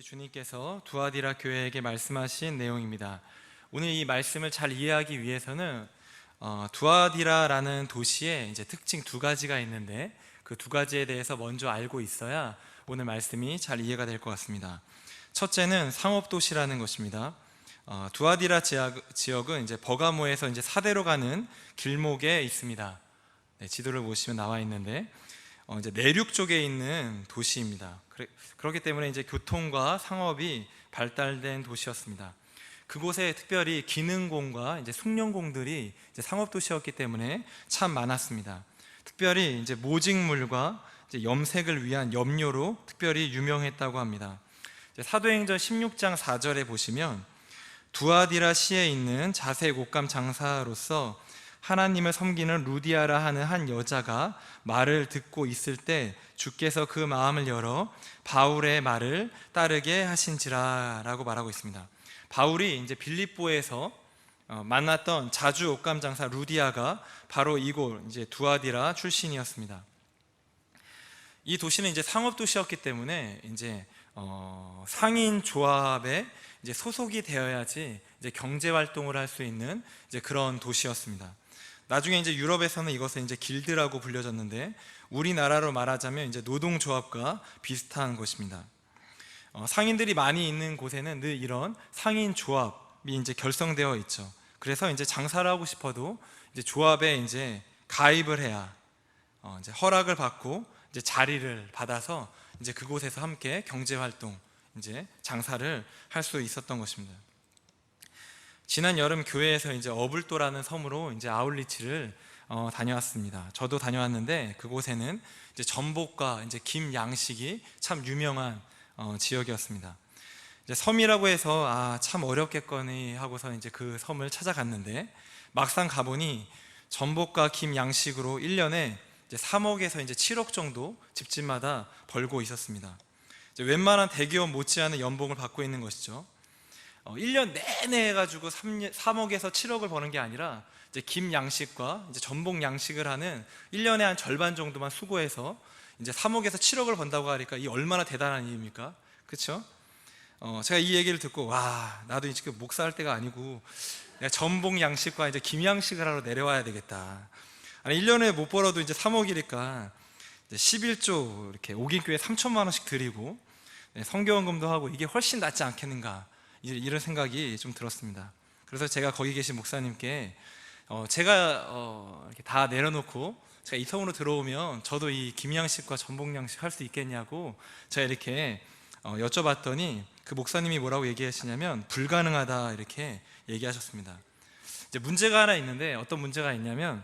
우리 주님께서 두아디라 교회에게 말씀하신 내용입니다. 오늘 이 말씀을 잘 이해하기 위해서는 어, 두아디라라는 도시의 이제 특징 두 가지가 있는데 그 두 가지에 대해서 먼저 알고 있어야 오늘 말씀이 잘 이해가 될 것 같습니다. 첫째는 상업 도시라는 것입니다. 어, 두아디라 지역, 지역은 이제 버가모에서 이제 사대로 가는 길목에 있습니다. 네, 지도를 보시면 나와 있는데 어, 이제 내륙 쪽에 있는 도시입니다. 그렇기 때문에 이제 교통과 상업이 발달된 도시였습니다. 그곳에 특별히 기능공과 이제 숙련공들이 이제 상업 도시였기 때문에 참 많았습니다. 특별히 이제 모직물과 이제 염색을 위한 염료로 특별히 유명했다고 합니다. 사도행전 16장 4절에 보시면 두아디라 시에 있는 자색 옷감 장사로서 하나님을 섬기는 루디아라 하는 한 여자가 말을 듣고 있을 때 주께서 그 마음을 열어 바울의 말을 따르게 하신지라라고 말하고 있습니다. 바울이 이제 빌립보에서 어, 만났던 자주 옷감 장사 루디아가 바로 이곳 이제 두아디라 출신이었습니다. 이 도시는 이제 상업 도시였기 때문에 이제 어, 상인 조합에 이제 소속이 되어야지 이제 경제 활동을 할 수 있는 이제 그런 도시였습니다. 나중에 이제 유럽에서는 이것을 이제 길드라고 불려졌는데 우리나라로 말하자면 이제 노동조합과 비슷한 것입니다. 어, 상인들이 많이 있는 곳에는 늘 이런 상인 조합이 이제 결성되어 있죠. 그래서 이제 장사를 하고 싶어도 이제 조합에 이제 가입을 해야 어, 이제 허락을 받고 이제 자리를 받아서 이제 그곳에서 함께 경제 활동 이제 장사를 할 수 있었던 것입니다. 지난 여름 교회에서 이제 어불도라는 섬으로 이제 아울리치를 어, 다녀왔습니다. 저도 다녀왔는데 그곳에는 이제 전복과 이제 김 양식이 참 유명한 어, 지역이었습니다. 이제 섬이라고 해서 아 참 어렵겠거니 하고서 이제 그 섬을 찾아갔는데 막상 가보니 전복과 김 양식으로 1년에 이제 3억에서 이제 7억 정도 집집마다 벌고 있었습니다. 이제 웬만한 대기업 못지않은 연봉을 받고 있는 것이죠. 어, 1년 내내 해가지고 3, 3억에서 7억을 버는 게 아니라 이제 김 양식과 이제 전복 양식을 하는 1년에 한 절반 정도만 수고해서 이제 3억에서 7억을 번다고 하니까 이 얼마나 대단한 일입니까? 그렇죠? 어, 제가 이 얘기를 듣고 와 나도 이제 그 목사할 때가 아니고 내가 전복 양식과 이제 김 양식을 하러 내려와야 되겠다. 아니 1년에 못 벌어도 이제 3억이니까 이제 11조 이렇게 오긴 교회 3천만 원씩 드리고 네, 성교원금도 하고 이게 훨씬 낫지 않겠는가 이런 생각이 좀 들었습니다. 그래서 제가 거기 계신 목사님께 어, 제가 어, 이렇게 다 내려놓고 제가 이 섬으로 들어오면 저도 이 김양식과 전복양식 할 수 있겠냐고 제가 이렇게 어, 여쭤봤더니 그 목사님이 뭐라고 얘기하시냐면 불가능하다 이렇게 얘기하셨습니다. 이제 문제가 하나 있는데 어떤 문제가 있냐면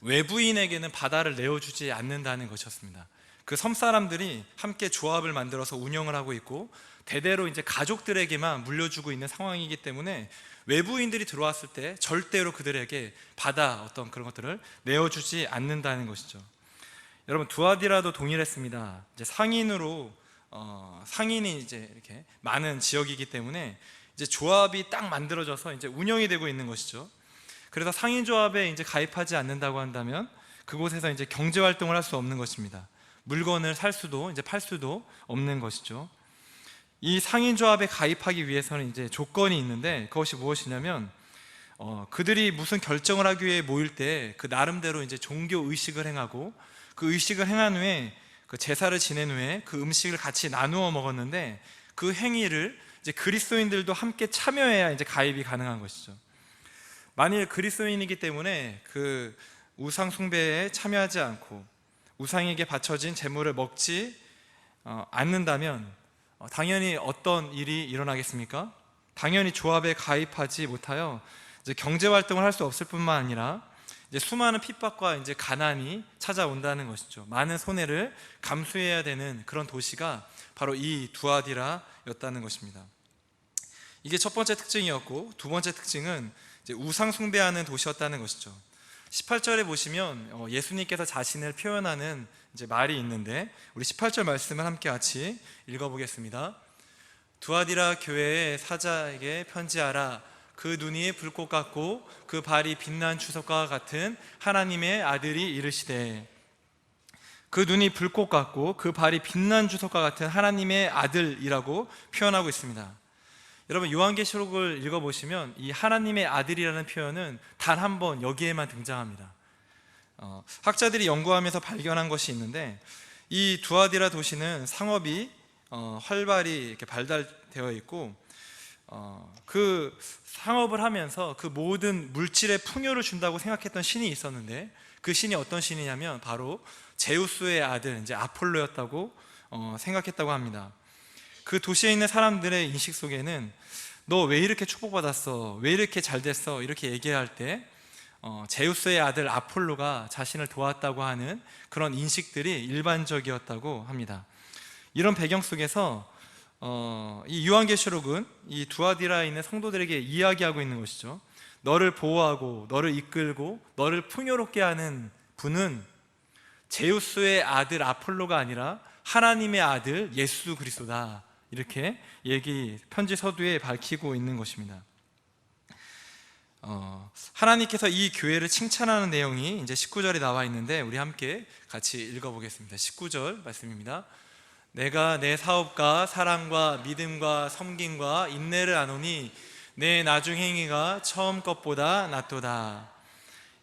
외부인에게는 바다를 내어주지 않는다는 것이었습니다. 그 섬 사람들이 함께 조합을 만들어서 운영을 하고 있고 대대로 이제 가족들에게만 물려주고 있는 상황이기 때문에 외부인들이 들어왔을 때 절대로 그들에게 바다 어떤 그런 것들을 내어주지 않는다는 것이죠. 여러분 두아디라도 동일했습니다. 이제 상인으로 어, 상인이 이제 이렇게 많은 지역이기 때문에 이제 조합이 딱 만들어져서 이제 운영이 되고 있는 것이죠. 그래서 상인 조합에 이제 가입하지 않는다고 한다면 그곳에서 이제 경제 활동을 할 수 없는 것입니다. 물건을 살 수도 이제 팔 수도 없는 것이죠. 이 상인 조합에 가입하기 위해서는 이제 조건이 있는데 그것이 무엇이냐면 어, 그들이 무슨 결정을 하기 위해 모일 때 그 나름대로 이제 종교 의식을 행하고 그 의식을 행한 후에 그 제사를 지낸 후에 그 음식을 같이 나누어 먹었는데 그 행위를 이제 그리스도인들도 함께 참여해야 이제 가입이 가능한 것이죠. 만일 그리스도인이기 때문에 그 우상 숭배에 참여하지 않고 우상에게 바쳐진 제물을 먹지 어, 않는다면 어, 당연히 어떤 일이 일어나겠습니까? 당연히 조합에 가입하지 못하여 이제 경제 활동을 할 수 없을 뿐만 아니라 이제 수많은 핍박과 이제 가난이 찾아온다는 것이죠. 많은 손해를 감수해야 되는 그런 도시가 바로 이 두아디라였다는 것입니다. 이게 첫 번째 특징이었고 두 번째 특징은 우상 숭배하는 도시였다는 것이죠. 18절에 보시면 어, 예수님께서 자신을 표현하는 이제 말이 있는데 우리 18절 말씀을 함께 같이 읽어보겠습니다. 두아디라 교회의 사자에게 편지하라. 그 눈이 불꽃 같고 그 발이 빛난 추석과 같은 하나님의 아들이 이르시되 그 눈이 불꽃 같고 그 발이 빛난 주석과 같은 하나님의 아들이라고 표현하고 있습니다. 여러분 요한계시록을 읽어보시면 이 하나님의 아들이라는 표현은 단 한 번 여기에만 등장합니다. 어, 학자들이 연구하면서 발견한 것이 있는데 이 두아디라 도시는 상업이 어, 활발히 이렇게 발달되어 있고 어, 그 상업을 하면서 그 모든 물질의 풍요를 준다고 생각했던 신이 있었는데 그 신이 어떤 신이냐면 바로 제우스의 아들 이제 아폴로였다고 어, 생각했다고 합니다. 그 도시에 있는 사람들의 인식 속에는 너 왜 이렇게 축복받았어? 왜 이렇게 잘 됐어? 이렇게 얘기할 때 어, 제우스의 아들 아폴로가 자신을 도왔다고 하는 그런 인식들이 일반적이었다고 합니다. 이런 배경 속에서 어, 이 요한계시록은 이 두아디라에 있는 성도들에게 이야기하고 있는 것이죠. 너를 보호하고 너를 이끌고 너를 풍요롭게 하는 분은 제우스의 아들 아폴로가 아니라 하나님의 아들 예수 그리스도다. 이렇게 얘기 편지 서두에 밝히고 있는 것입니다. 어, 하나님께서 이 교회를 칭찬하는 내용이 이제 19절에 나와 있는데 우리 함께 같이 읽어보겠습니다. 19절 말씀입니다. 내가 내 사업과 사랑과 믿음과 섬김과 인내를 아노니 내 나중 행위가 처음 것보다 낫도다.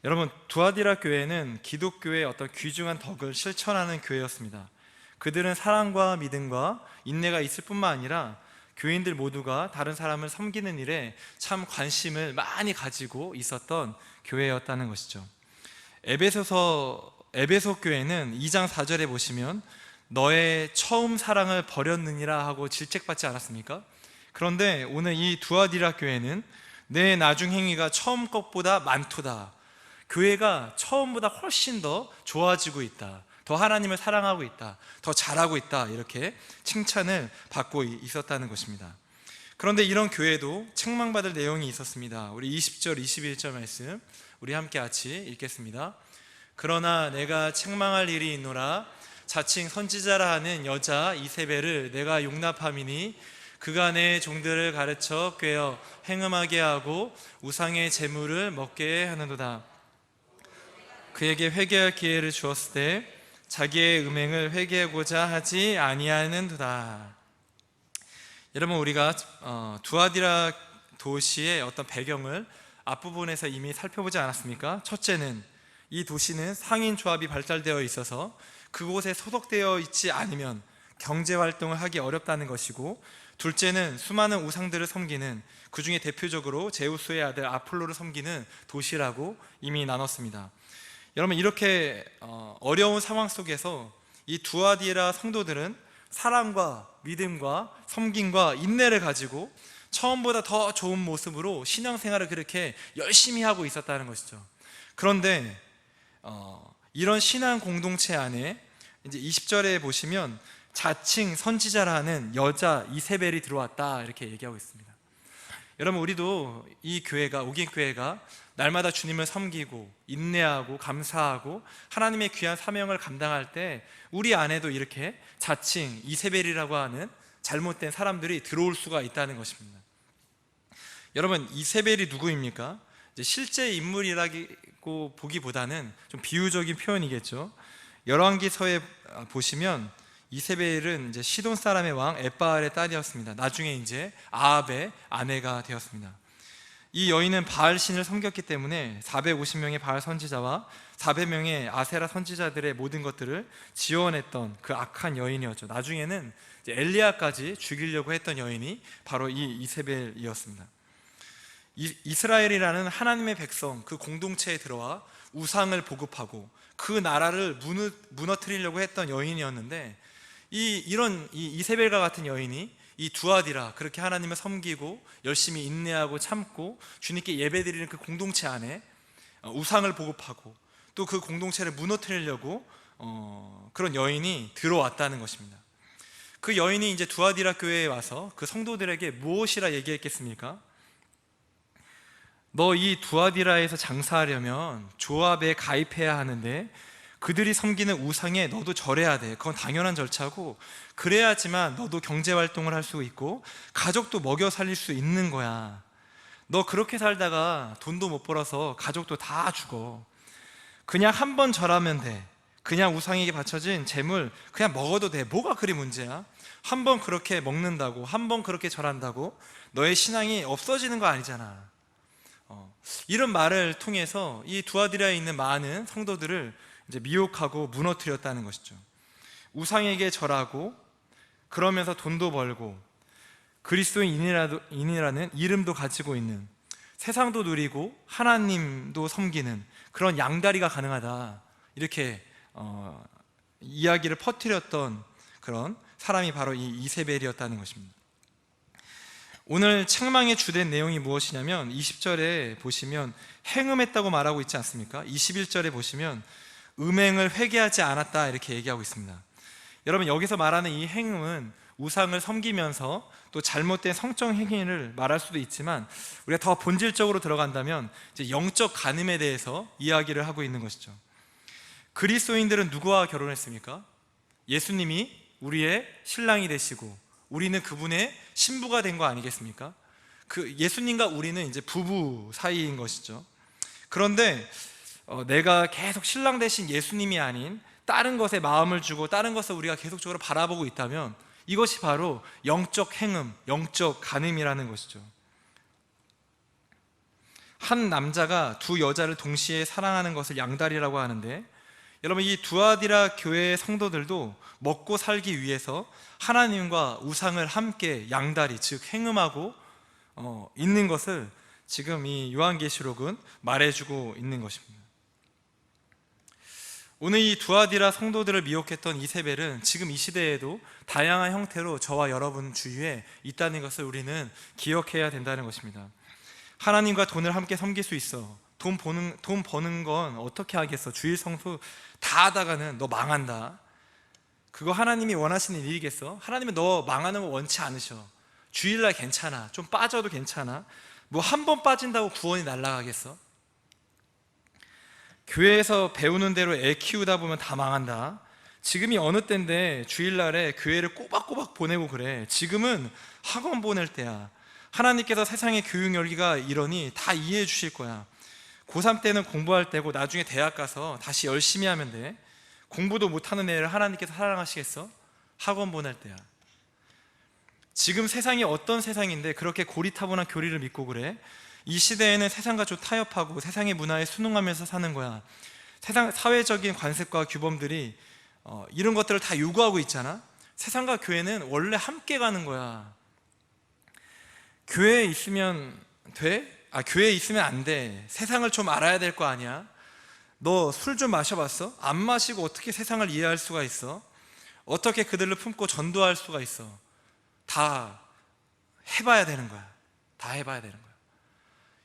여러분 두아디라 교회는 기독교의 어떤 귀중한 덕을 실천하는 교회였습니다. 그들은 사랑과 믿음과 인내가 있을 뿐만 아니라 교인들 모두가 다른 사람을 섬기는 일에 참 관심을 많이 가지고 있었던 교회였다는 것이죠. 에베소서 에베소 교회는 2장 4절에 보시면 너의 처음 사랑을 버렸느니라 하고 질책받지 않았습니까? 그런데 오늘 이 두아디라 교회는 내 나중 행위가 처음 것보다 많도다. 교회가 처음보다 훨씬 더 좋아지고 있다. 더 하나님을 사랑하고 있다. 더 잘하고 있다. 이렇게 칭찬을 받고 있었다는 것입니다. 그런데 이런 교회도 책망받을 내용이 있었습니다. 우리 20절, 21절 말씀 우리 함께 같이 읽겠습니다. 그러나 내가 책망할 일이 있노라 자칭 선지자라 하는 여자 이세벨을 내가 용납함이니 그가 내 종들을 가르쳐 꿰어 행음하게 하고 우상의 재물을 먹게 하는도다. 그에게 회개할 기회를 주었을 때 자기의 음행을 회개하고자 하지 아니하는도다. 여러분 우리가 어, 두아디라 도시의 어떤 배경을 앞부분에서 이미 살펴보지 않았습니까? 첫째는 이 도시는 상인 조합이 발달되어 있어서 그곳에 소속되어 있지 않으면 경제 활동을 하기 어렵다는 것이고 둘째는 수많은 우상들을 섬기는 그 중에 대표적으로 제우스의 아들 아폴로를 섬기는 도시라고 이미 나눴습니다. 여러분 이렇게 어, 어려운 상황 속에서 이 두아디라 성도들은 사랑과 믿음과 섬김과 인내를 가지고 처음보다 더 좋은 모습으로 신앙생활을 그렇게 열심히 하고 있었다는 것이죠. 그런데 어, 이런 신앙 공동체 안에 이제 20절에 보시면 자칭 선지자라는 여자 이세벨이 들어왔다 이렇게 얘기하고 있습니다. 여러분 우리도 이 교회가 오긴 교회가 날마다 주님을 섬기고 인내하고 감사하고 하나님의 귀한 사명을 감당할 때 우리 안에도 이렇게 자칭 이세벨이라고 하는 잘못된 사람들이 들어올 수가 있다는 것입니다. 여러분 이세벨이 누구입니까? 실제 인물이라고 보기보다는 좀 비유적인 표현이겠죠. 열왕기서에 보시면 이세벨은 이제 시돈 사람의 왕 에바알의 딸이었습니다. 나중에 이제 아합의 아내가 되었습니다. 이 여인은 바알 신을 섬겼기 때문에 450명의 바알 선지자와 400명의 아세라 선지자들의 모든 것들을 지원했던 그 악한 여인이었죠. 나중에는 엘리야까지 죽이려고 했던 여인이 바로 이 이세벨이었습니다. 이, 이스라엘이라는 하나님의 백성 그 공동체에 들어와 우상을 보급하고 그 나라를 무너뜨리려고 했던 여인이었는데 이 이런 이 이세벨과 같은 여인이 이 두아디라 그렇게 하나님을 섬기고 열심히 인내하고 참고 주님께 예배드리는 그 공동체 안에 어, 우상을 보급하고 또 그 공동체를 무너뜨리려고 어, 그런 여인이 들어왔다는 것입니다. 그 여인이 이제 두아디라 교회에 와서 그 성도들에게 무엇이라 얘기했겠습니까? 너 이 두아디라에서 장사하려면 조합에 가입해야 하는데 그들이 섬기는 우상에 너도 절해야 돼. 그건 당연한 절차고 그래야지만 너도 경제 활동을 할 수 있고 가족도 먹여 살릴 수 있는 거야. 너 그렇게 살다가 돈도 못 벌어서 가족도 다 죽어. 그냥 한 번 절하면 돼. 그냥 우상에게 바쳐진 재물 그냥 먹어도 돼. 뭐가 그리 문제야? 한 번 그렇게 먹는다고, 한 번 그렇게 절한다고 너의 신앙이 없어지는 거 아니잖아. 어, 이런 말을 통해서 이 두아디라에 있는 많은 성도들을 이제 미혹하고 무너뜨렸다는 것이죠. 우상에게 절하고 그러면서 돈도 벌고 그리스도인이라는 이름도 가지고 있는 세상도 누리고 하나님도 섬기는 그런 양다리가 가능하다 이렇게 어, 이야기를 퍼뜨렸던 그런 사람이 바로 이 이세벨이었다는 것입니다. 오늘 책망의 주된 내용이 무엇이냐면 20절에 보시면 행음했다고 말하고 있지 않습니까? 21절에 보시면 음행을 회개하지 않았다 이렇게 얘기하고 있습니다. 여러분 여기서 말하는 이 행음은 우상을 섬기면서 또 잘못된 성적 행위를 말할 수도 있지만 우리가 더 본질적으로 들어간다면 이제 영적 간음에 대해서 이야기를 하고 있는 것이죠. 그리스도인들은 누구와 결혼했습니까? 예수님이 우리의 신랑이 되시고 우리는 그분의 신부가 된 거 아니겠습니까? 그 예수님과 우리는 이제 부부 사이인 것이죠. 그런데 어, 내가 계속 신랑 대신 예수님이 아닌 다른 것에 마음을 주고 다른 것을 우리가 계속적으로 바라보고 있다면 이것이 바로 영적 행음, 영적 간음이라는 것이죠. 한 남자가 두 여자를 동시에 사랑하는 것을 양다리라고 하는데 여러분 이 두아디라 교회의 성도들도 먹고 살기 위해서 하나님과 우상을 함께 양다리 즉 행음하고 어, 있는 것을 지금 이 요한계시록은 말해주고 있는 것입니다. 오늘 이 두아디라 성도들을 미혹했던 이세벨은 지금 이 시대에도 다양한 형태로 저와 여러분 주위에 있다는 것을 우리는 기억해야 된다는 것입니다. 하나님과 돈을 함께 섬길 수 있어. 돈 버는 돈 버는 건 어떻게 하겠어? 주일 성수 다 하다가는 너 망한다. 그거 하나님이 원하시는 일이겠어? 하나님은 너 망하는 거 원치 않으셔. 주일날 괜찮아. 좀 빠져도 괜찮아. 뭐 한 번 빠진다고 구원이 날아가겠어? 교회에서 배우는 대로 애 키우다 보면 다 망한다. 지금이 어느 때인데 주일날에 교회를 꼬박꼬박 보내고 그래. 지금은 학원 보낼 때야. 하나님께서 세상의 교육 열기가 이러니 다 이해해 주실 거야. 고3 때는 공부할 때고 나중에 대학 가서 다시 열심히 하면 돼. 공부도 못하는 애를 하나님께서 사랑하시겠어? 학원 보낼 때야. 지금 세상이 어떤 세상인데 그렇게 고리타분한 교리를 믿고 그래? 이 시대에는 세상과 좀 타협하고 세상의 문화에 순응하면서 사는 거야. 세상 사회적인 관습과 규범들이 어, 이런 것들을 다 요구하고 있잖아. 세상과 교회는 원래 함께 가는 거야. 교회에 있으면 돼? 아 교회에 있으면 안 돼. 세상을 좀 알아야 될 거 아니야. 너 술 좀 마셔봤어? 안 마시고 어떻게 세상을 이해할 수가 있어? 어떻게 그들을 품고 전도할 수가 있어? 다 해봐야 되는 거야. 다 해봐야 되는 거야.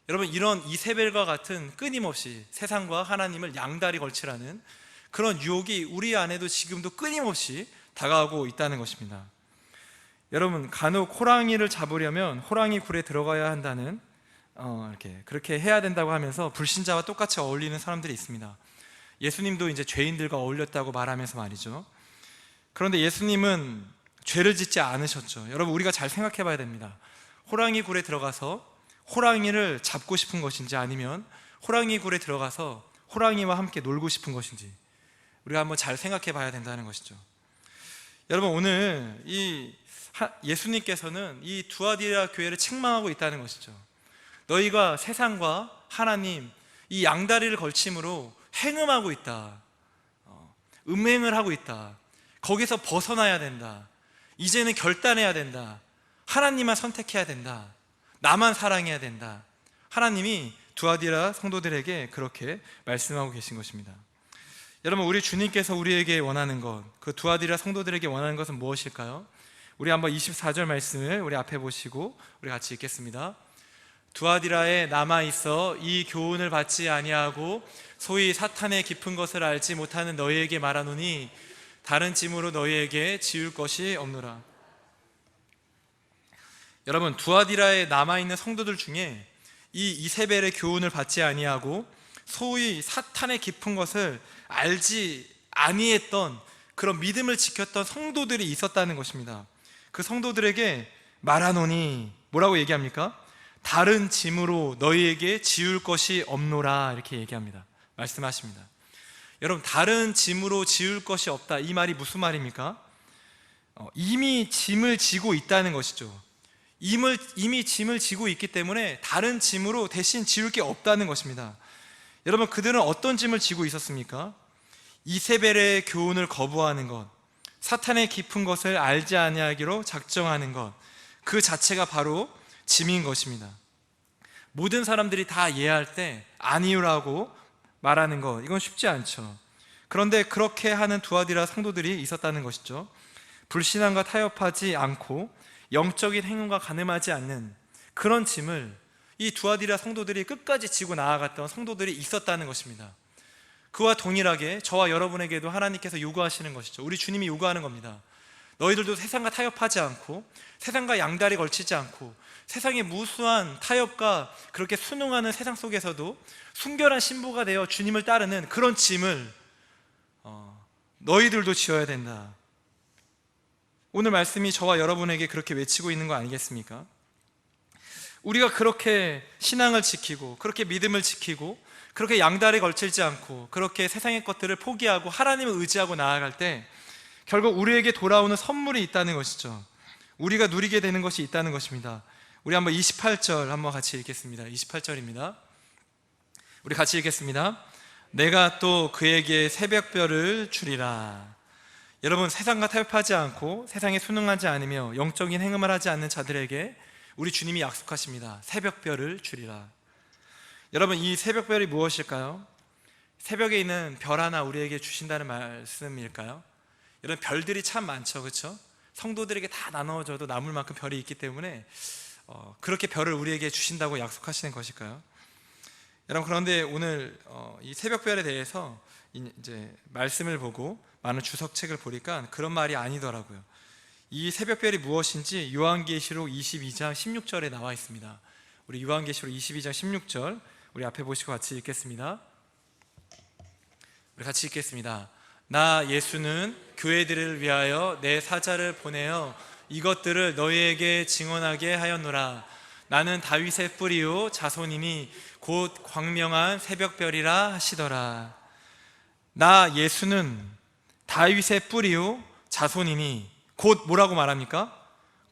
여러분 이런 이세벨과 같은 끊임없이 세상과 하나님을 양다리 걸치라는 그런 유혹이 우리 안에도 지금도 끊임없이 다가오고 있다는 것입니다. 여러분 간혹 호랑이를 잡으려면 호랑이 굴에 들어가야 한다는 어, 이렇게 그렇게 해야 된다고 하면서 불신자와 똑같이 어울리는 사람들이 있습니다. 예수님도 이제 죄인들과 어울렸다고 말하면서 말이죠. 그런데 예수님은 죄를 짓지 않으셨죠. 여러분 우리가 잘 생각해 봐야 됩니다. 호랑이 굴에 들어가서 호랑이를 잡고 싶은 것인지 아니면 호랑이 굴에 들어가서 호랑이와 함께 놀고 싶은 것인지 우리가 한번 잘 생각해 봐야 된다는 것이죠. 여러분 오늘 이 예수님께서는 이 두아디라 교회를 책망하고 있다는 것이죠. 너희가 세상과 하나님 이 양다리를 걸침으로 행음하고 있다. 어, 음행을 하고 있다. 거기서 벗어나야 된다. 이제는 결단해야 된다. 하나님만 선택해야 된다. 나만 사랑해야 된다. 하나님이 두아디라 성도들에게 그렇게 말씀하고 계신 것입니다. 여러분, 우리 주님께서 우리에게 원하는 것, 그 두아디라 성도들에게 원하는 것은 무엇일까요? 우리 한번 24절 말씀을 우리 앞에 보시고 우리 같이 읽겠습니다. 두아디라에 남아 있어 이 교훈을 받지 아니하고 소위 사탄의 깊은 것을 알지 못하는 너희에게 말하노니 다른 짐으로 너희에게 지울 것이 없노라. 여러분 두아디라에 남아 있는 성도들 중에 이 이세벨의 교훈을 받지 아니하고 소위 사탄의 깊은 것을 알지 아니했던 그런 믿음을 지켰던 성도들이 있었다는 것입니다. 그 성도들에게 말하노니 뭐라고 얘기합니까? 다른 짐으로 너희에게 지울 것이 없노라 이렇게 얘기합니다. 말씀하십니다. 여러분 다른 짐으로 지을 것이 없다. 이 말이 무슨 말입니까? 어, 이미 짐을 지고 있다는 것이죠. 이미, 이미 짐을 지고 있기 때문에 다른 짐으로 대신 지을 게 없다는 것입니다. 여러분 그들은 어떤 짐을 지고 있었습니까? 이세벨의 교훈을 거부하는 것, 사탄의 깊은 것을 알지 아니하기로 작정하는 것, 그 자체가 바로 짐인 것입니다. 모든 사람들이 다 이해할 때 아니요라고 말하는 것, 이건 쉽지 않죠. 그런데 그렇게 하는 두아디라 성도들이 있었다는 것이죠. 불신앙과 타협하지 않고 영적인 행운과 가늠하지 않는 그런 짐을 이 두아디라 성도들이 끝까지 지고 나아갔던 성도들이 있었다는 것입니다. 그와 동일하게 저와 여러분에게도 하나님께서 요구하시는 것이죠. 우리 주님이 요구하는 겁니다. 너희들도 세상과 타협하지 않고 세상과 양다리 걸치지 않고 세상의 무수한 타협과 그렇게 순응하는 세상 속에서도 순결한 신부가 되어 주님을 따르는 그런 짐을 어, 너희들도 지어야 된다. 오늘 말씀이 저와 여러분에게 그렇게 외치고 있는 거 아니겠습니까? 우리가 그렇게 신앙을 지키고 그렇게 믿음을 지키고 그렇게 양다리 걸칠지 않고 그렇게 세상의 것들을 포기하고 하나님을 의지하고 나아갈 때 결국 우리에게 돌아오는 선물이 있다는 것이죠. 우리가 누리게 되는 것이 있다는 것입니다. 우리 한번 28절 한번 같이 읽겠습니다. 28절입니다. 우리 같이 읽겠습니다. 내가 또 그에게 새벽별을 주리라. 여러분 세상과 타협하지 않고 세상에 순응하지 않으며 영적인 행음을 하지 않는 자들에게 우리 주님이 약속하십니다. 새벽별을 주리라. 여러분 이 새벽별이 무엇일까요? 새벽에 있는 별 하나 우리에게 주신다는 말씀일까요? 여러분 별들이 참 많죠, 그렇죠? 성도들에게 다 나눠줘도 남을 만큼 별이 있기 때문에 어, 그렇게 별을 우리에게 주신다고 약속하시는 것일까요? 여러분 그런데 오늘 어, 이 새벽별에 대해서 이제 말씀을 보고 많은 주석책을 보니까 그런 말이 아니더라고요. 이 새벽별이 무엇인지 요한계시록 22장 16절에 나와 있습니다. 우리 요한계시록 22장 16절 우리 앞에 보시고 같이 읽겠습니다. 우리 같이 읽겠습니다. 나 예수는 교회들을 위하여 내 사자를 보내어 이것들을 너희에게 증언하게 하였노라. 나는 다윗의 뿌리요 자손이니 곧 광명한 새벽별이라 하시더라. 나 예수는 다윗의 뿌리요 자손이니 곧 뭐라고 말합니까?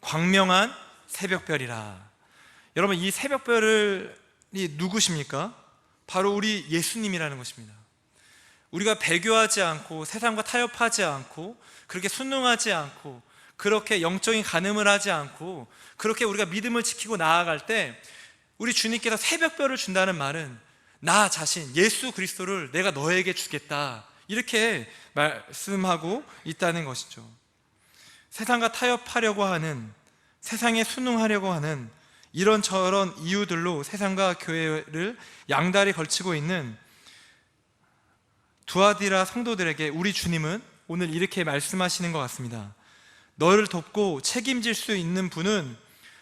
광명한 새벽별이라. 여러분 이 새벽별이 누구십니까? 바로 우리 예수님이라는 것입니다. 우리가 배교하지 않고 세상과 타협하지 않고 그렇게 순응하지 않고 그렇게 영적인 간음을 하지 않고 그렇게 우리가 믿음을 지키고 나아갈 때 우리 주님께서 새벽별을 준다는 말은 나 자신 예수 그리스도를 내가 너에게 주겠다 이렇게 말씀하고 있다는 것이죠. 세상과 타협하려고 하는 세상에 순응하려고 하는 이런 저런 이유들로 세상과 교회를 양다리 걸치고 있는 두아디라 성도들에게 우리 주님은 오늘 이렇게 말씀하시는 것 같습니다. 너를 돕고 책임질 수 있는 분은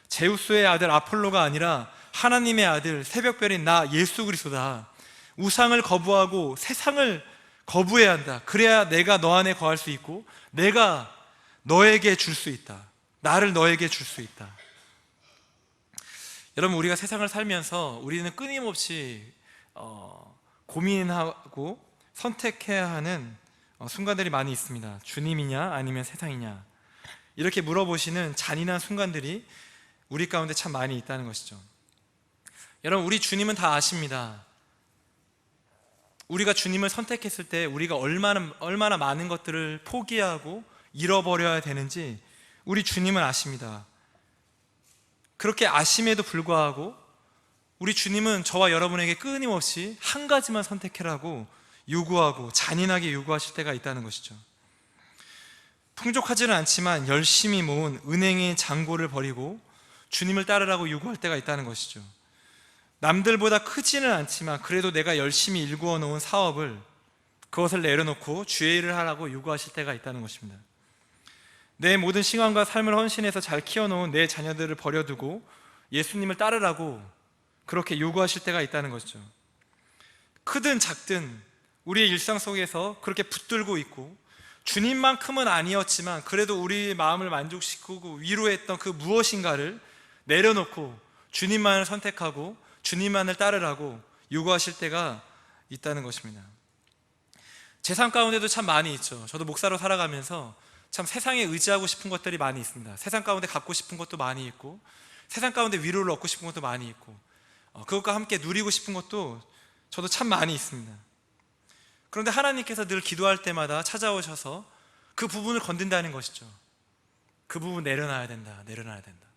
제우스의 아들 아폴로가 아니라 하나님의 아들 새벽별인 나 예수 그리스도다. 우상을 거부하고 세상을 거부해야 한다. 그래야 내가 너 안에 거할 수 있고 내가 너에게 줄 수 있다. 나를 너에게 줄 수 있다. 여러분 우리가 세상을 살면서 우리는 끊임없이 어, 고민하고 선택해야 하는 어, 순간들이 많이 있습니다. 주님이냐 아니면 세상이냐 이렇게 물어보시는 잔인한 순간들이 우리 가운데 참 많이 있다는 것이죠. 여러분 우리 주님은 다 아십니다. 우리가 주님을 선택했을 때 우리가 얼마나 얼마나 많은 것들을 포기하고 잃어버려야 되는지 우리 주님은 아십니다. 그렇게 아심에도 불구하고 우리 주님은 저와 여러분에게 끊임없이 한 가지만 선택해라고 요구하고 잔인하게 요구하실 때가 있다는 것이죠. 풍족하지는 않지만 열심히 모은 은행의 잔고를 버리고 주님을 따르라고 요구할 때가 있다는 것이죠. 남들보다 크지는 않지만 그래도 내가 열심히 일구어 놓은 사업을 그것을 내려놓고 주의 일을 하라고 요구하실 때가 있다는 것입니다. 내 모든 시간과 삶을 헌신해서 잘 키워놓은 내 자녀들을 버려두고 예수님을 따르라고 그렇게 요구하실 때가 있다는 것이죠. 크든 작든 우리의 일상 속에서 그렇게 붙들고 있고 주님만큼은 아니었지만 그래도 우리 마음을 만족시키고 위로했던 그 무엇인가를 내려놓고 주님만을 선택하고 주님만을 따르라고 요구하실 때가 있다는 것입니다. 제삶 가운데도 참 많이 있죠. 저도 목사로 살아가면서 참 세상에 의지하고 싶은 것들이 많이 있습니다. 세상 가운데 갖고 싶은 것도 많이 있고, 세상 가운데 위로를 얻고 싶은 것도 많이 있고, 어, 그것과 함께 누리고 싶은 것도 저도 참 많이 있습니다. 그런데 하나님께서 늘 기도할 때마다 찾아오셔서 그 부분을 건든다는 것이죠. 그 부분 내려놔야 된다. 내려놔야 된다.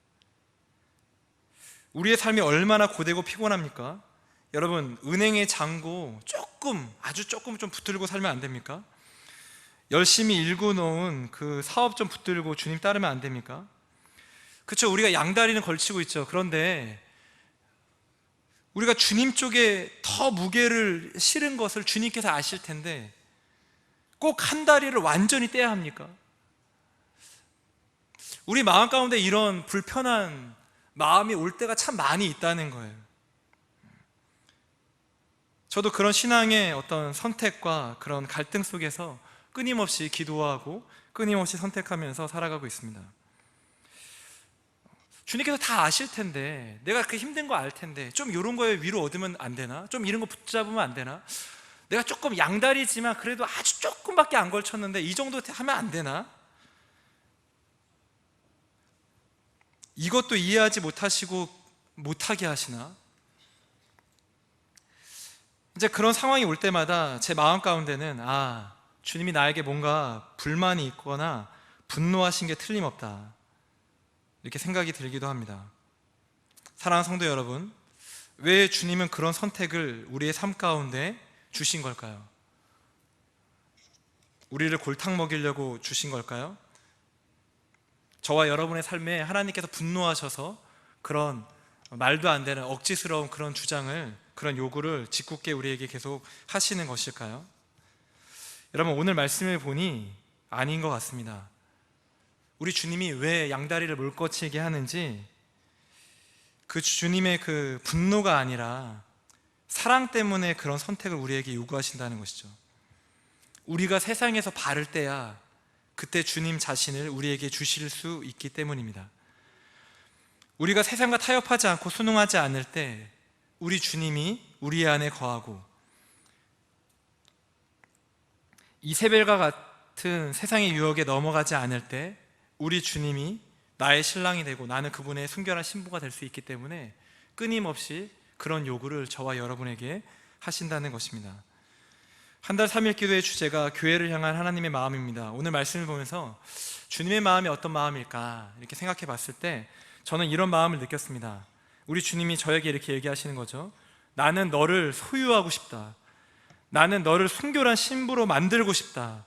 우리의 삶이 얼마나 고되고 피곤합니까? 여러분, 은행의 잔고 조금, 아주 조금 좀 붙들고 살면 안 됩니까? 열심히 일구 놓은 그 사업 좀 붙들고 주님 따르면 안 됩니까? 그렇죠. 우리가 양다리는 걸치고 있죠. 그런데 우리가 주님 쪽에 더 무게를 실은 것을 주님께서 아실 텐데 꼭 한 다리를 완전히 떼야 합니까? 우리 마음 가운데 이런 불편한 마음이 올 때가 참 많이 있다는 거예요. 저도 그런 신앙의 어떤 선택과 그런 갈등 속에서 끊임없이 기도하고 끊임없이 선택하면서 살아가고 있습니다. 주님께서 다 아실 텐데 내가 그 힘든 거 알 텐데 좀 이런 거에 위로 얻으면 안 되나? 좀 이런 거 붙잡으면 안 되나? 내가 조금 양다리지만 그래도 아주 조금밖에 안 걸쳤는데 이 정도 하면 안 되나? 이것도 이해하지 못하시고 못하게 하시나? 이제 그런 상황이 올 때마다 제 마음 가운데는 아, 주님이 나에게 뭔가 불만이 있거나 분노하신 게 틀림없다. 이렇게 생각이 들기도 합니다. 사랑하는 성도 여러분, 왜 주님은 그런 선택을 우리의 삶 가운데 주신 걸까요? 우리를 골탕 먹이려고 주신 걸까요? 저와 여러분의 삶에 하나님께서 분노하셔서 그런 말도 안 되는 억지스러운 그런 주장을 그런 요구를 짓궂게 우리에게 계속 하시는 것일까요? 여러분 오늘 말씀을 보니 아닌 것 같습니다. 우리 주님이 왜 양다리를 물거치게 하는지 그 주님의 그 분노가 아니라 사랑 때문에 그런 선택을 우리에게 요구하신다는 것이죠. 우리가 세상에서 바를 때야 그때 주님 자신을 우리에게 주실 수 있기 때문입니다. 우리가 세상과 타협하지 않고 순응하지 않을 때 우리 주님이 우리 안에 거하고 이세벨과 같은 세상의 유혹에 넘어가지 않을 때 우리 주님이 나의 신랑이 되고 나는 그분의 순결한 신부가 될 수 있기 때문에 끊임없이 그런 요구를 저와 여러분에게 하신다는 것입니다. 한 달 3일 기도의 주제가 교회를 향한 하나님의 마음입니다. 오늘 말씀을 보면서 주님의 마음이 어떤 마음일까 이렇게 생각해 봤을 때 저는 이런 마음을 느꼈습니다. 우리 주님이 저에게 이렇게 얘기하시는 거죠. 나는 너를 소유하고 싶다. 나는 너를 순결한 신부로 만들고 싶다.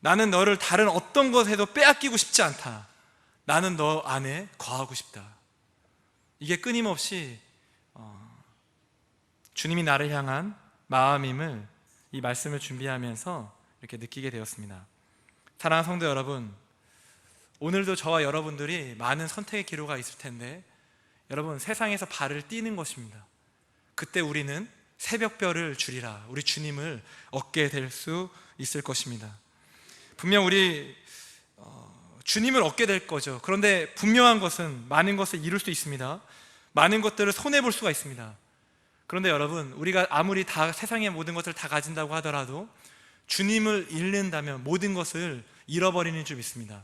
나는 너를 다른 어떤 것에도 빼앗기고 싶지 않다. 나는 너 안에 거하고 싶다. 이게 끊임없이 어, 주님이 나를 향한 마음임을 이 말씀을 준비하면서 이렇게 느끼게 되었습니다. 사랑하는 성도 여러분, 오늘도 저와 여러분들이 많은 선택의 기로가 있을 텐데 여러분 세상에서 발을 띄는 것입니다. 그때 우리는 새벽별을 주리라 우리 주님을 얻게 될 수 있을 것입니다. 분명 우리 어, 주님을 얻게 될 거죠. 그런데 분명한 것은 많은 것을 이룰 수 있습니다. 많은 것들을 손해 볼 수가 있습니다. 그런데 여러분, 우리가 아무리 다 세상의 모든 것을 다 가진다고 하더라도 주님을 잃는다면 모든 것을 잃어버리는 줄 믿습니다.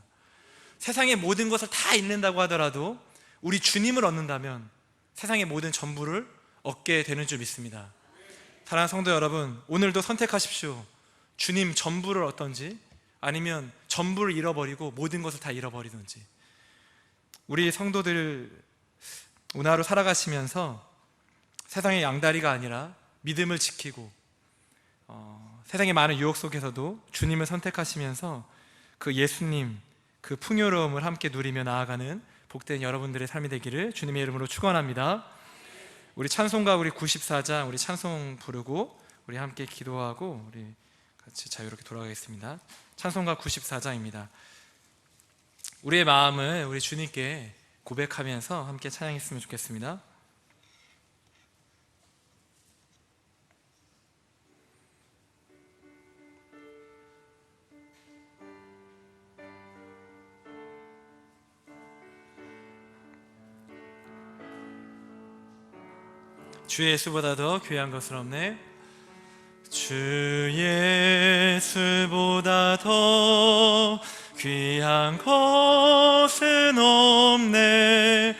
세상의 모든 것을 다 잃는다고 하더라도 우리 주님을 얻는다면 세상의 모든 전부를 얻게 되는 줄 믿습니다. 사랑하는 성도 여러분, 오늘도 선택하십시오. 주님 전부를 얻던지 아니면 전부를 잃어버리고 모든 것을 다 잃어버리든지. 우리 성도들 운하로 살아가시면서 세상의 양다리가 아니라 믿음을 지키고 어, 세상의 많은 유혹 속에서도 주님을 선택하시면서 그 예수님 그 풍요로움을 함께 누리며 나아가는 복된 여러분들의 삶이 되기를 주님의 이름으로 축원합니다. 우리 찬송가 우리 94장 우리 찬송 부르고 우리 함께 기도하고 우리 같이 자유롭게 돌아가겠습니다. 찬송가 94장입니다. 우리의 마음을 우리 주님께 고백하면서 함께 찬양했으면 좋겠습니다. 주 예수보다 더 귀한 것은 없네. 주주 예수보다 더 귀한 것은 없네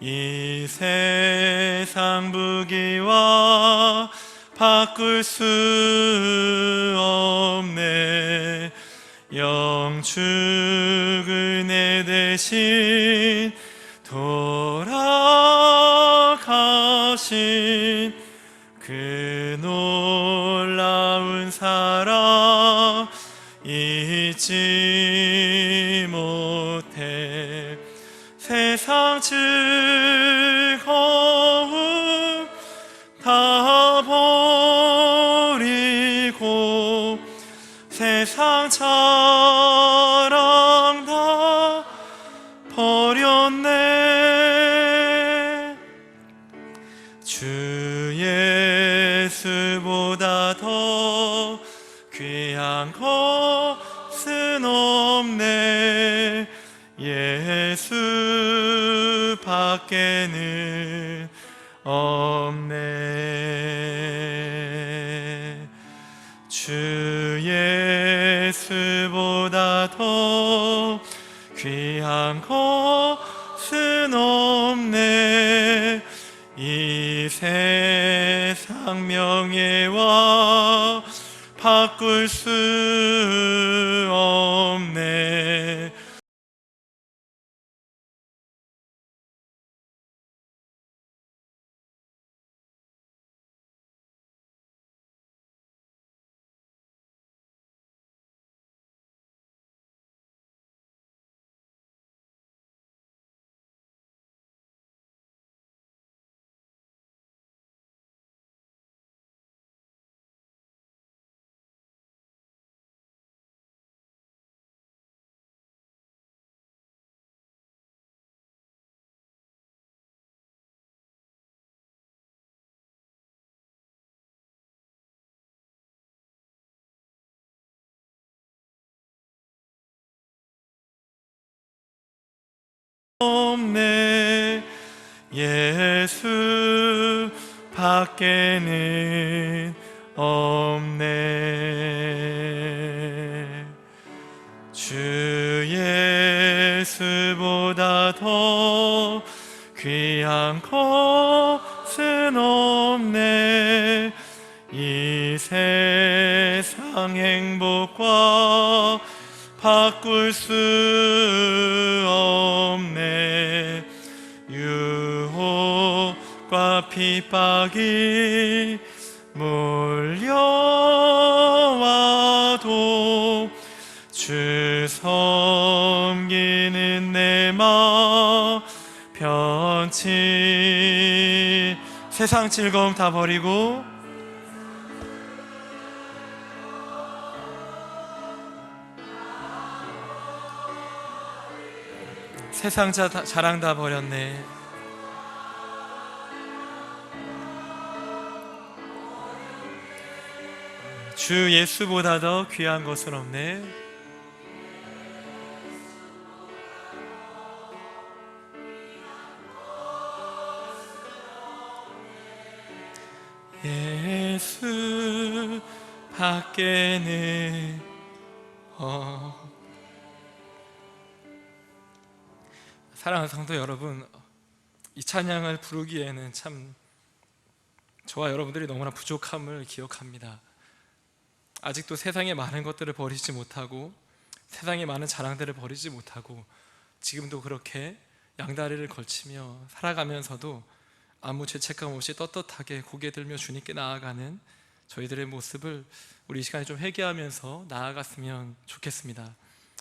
이 세상 부귀와 바꿀 수 없네 영축을 내 대신 돌아 가신 그 놀라운 사랑 잊지 예수 밖에는 없네. 주 예수보다 더 귀한 것은 없네. 이 세상 명예와 바꿀 수 없네. 예수 밖에는 없네. 주 예수보다 더 귀한 것은 없네. 이 세상 행복과 바꿀 수 없네 핍박이 몰려와도 주 섬기는 내 마음 편치 세상 즐거움 다 버리고 세상 자, 자랑 다 버렸네. 주 예수보다 더 귀한 것은 없네. 예수 밖에는 어. 사랑하는 성도 여러분, 이 찬양을 부르기에는 참 저와 여러분들이 너무나 부족함을 기억합니다. 아직도 세상의 많은 것들을 버리지 못하고 세상의 많은 자랑들을 버리지 못하고 지금도 그렇게 양다리를 걸치며 살아가면서도 아무 죄책감 없이 떳떳하게 고개 들며 주님께 나아가는 저희들의 모습을 우리 이 시간에 좀 회개하면서 나아갔으면 좋겠습니다.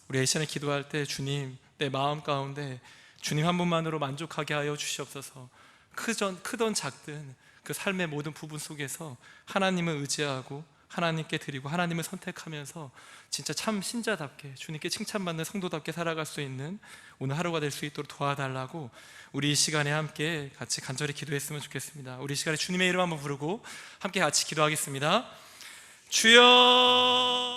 우리 이 시간에 기도할 때 주님 내 마음 가운데 주님 한 분만으로 만족하게 하여 주시옵소서. 크던 크던 작든 그 삶의 모든 부분 속에서 하나님을 의지하고 하나님께 드리고 하나님을 선택하면서 진짜 참 신자답게 주님께 칭찬받는 성도답게 살아갈 수 있는 오늘 하루가 될 수 있도록 도와달라고 우리 이 시간에 함께 같이 간절히 기도했으면 좋겠습니다. 우리 이 시간에 주님의 이름 한번 부르고 함께 같이 기도하겠습니다. 주여